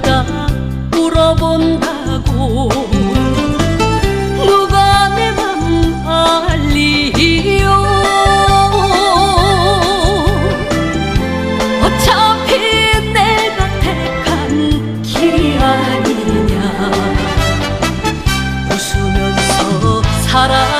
주다 물어본다고. 누가 내 맘 알리요? 어차피 내가 택한 길이 아니냐. 웃으면서 살아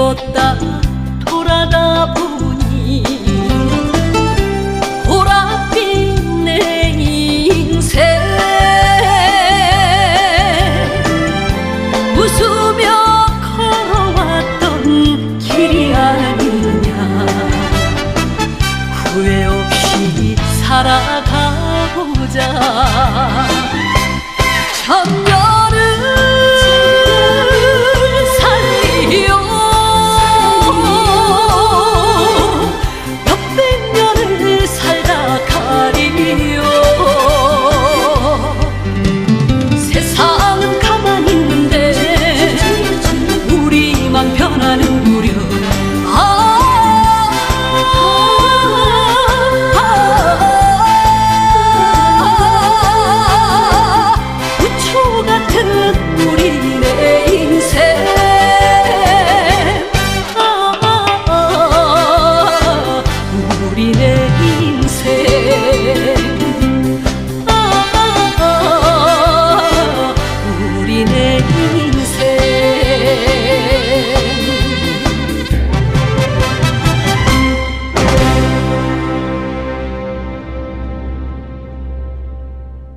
걷다 돌아다 보니 보랏빛 내 인생 웃으며 걸어왔던 길이 아니냐. 후회 없이 살아가보자.